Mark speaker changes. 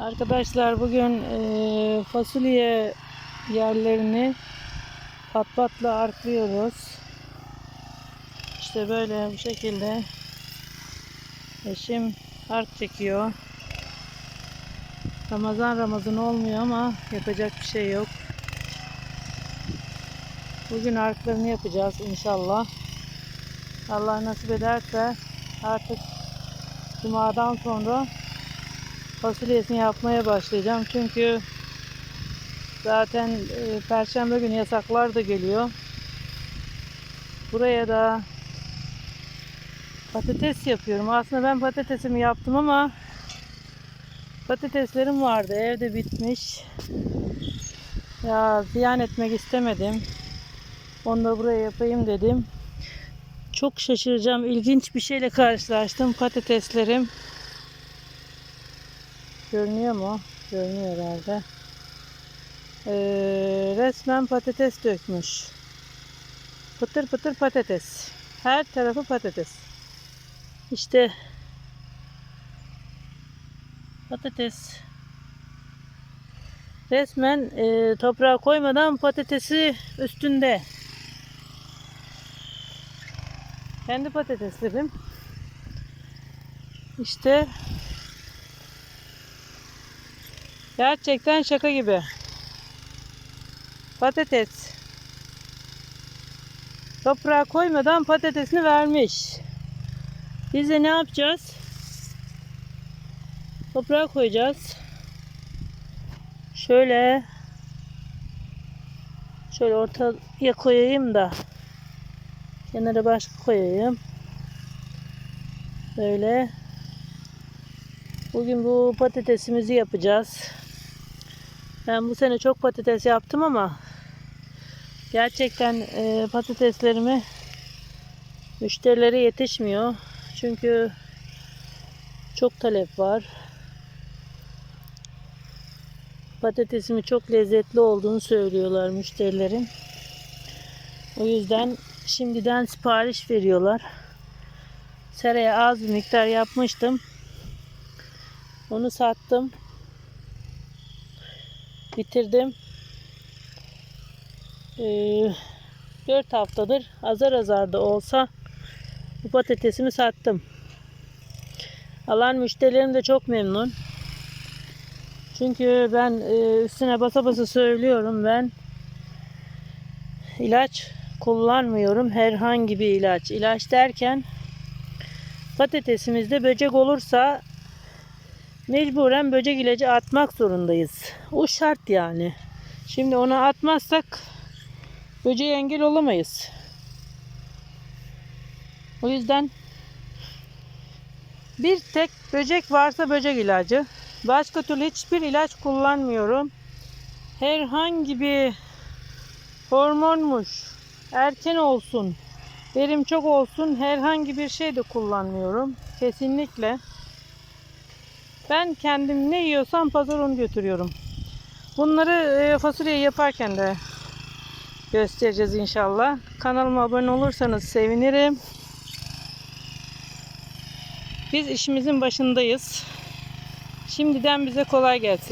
Speaker 1: Arkadaşlar bugün eee, fasulye yerlerini pat patla arklıyoruz. İşte böyle bu şekilde eşim ark çekiyor. Ramazan Ramazan olmuyor ama yapacak bir şey yok. Bugün arklarını yapacağız inşallah. Allah nasip ederse artık Cuma'dan sonra fasulyesini yapmaya başlayacağım. Çünkü zaten e, Perşembe günü yasaklar da geliyor. Buraya da patates yapıyorum. Aslında ben patatesimi yaptım ama patateslerim vardı. Evde bitmiş. Ya ziyan etmek istemedim. Onu da buraya yapayım dedim. Çok şaşıracağım. İlginç bir şeyle karşılaştım. Patateslerim Görünüyor mu? Görünüyor herhalde. Ee, resmen patates dökmüş. Pıtır pıtır patates. Her tarafı patates. İşte patates. Resmen e, toprağa koymadan patatesi üstünde. Kendi patateslerim. İşte Gerçekten şaka gibi. Patates. Toprağa koymadan patatesini vermiş. Biz de ne yapacağız? Toprağa koyacağız. Şöyle şöyle ortaya koyayım da kenara başka koyayım. Böyle Bugün bu patatesimizi yapacağız. Ben bu sene çok patates yaptım ama gerçekten e, patateslerimi müşterilere yetişmiyor. Çünkü çok talep var. Patatesimi çok lezzetli olduğunu söylüyorlar müşterilerim. O yüzden şimdiden sipariş veriyorlar. Seraya az bir miktar yapmıştım. Onu sattım. Bitirdim. Ee, 4 haftadır azar azar da olsa bu patatesimi sattım. Alan müşterilerim de çok memnun. Çünkü ben e, üstüne basa basa söylüyorum ben ilaç kullanmıyorum. Herhangi bir ilaç. İlaç derken patatesimizde böcek olursa mecburen böcek ilacı atmak zorundayız. O şart yani. Şimdi onu atmazsak böceğe engel olamayız. O yüzden bir tek böcek varsa böcek ilacı. Başka türlü hiçbir ilaç kullanmıyorum. Herhangi bir hormonmuş, erken olsun, verim çok olsun herhangi bir şey de kullanmıyorum. Kesinlikle. Ben kendim ne yiyorsam pazar onu götürüyorum. Bunları e, fasulye yaparken de göstereceğiz inşallah. Kanalıma abone olursanız sevinirim. Biz işimizin başındayız. Şimdiden bize kolay gelsin.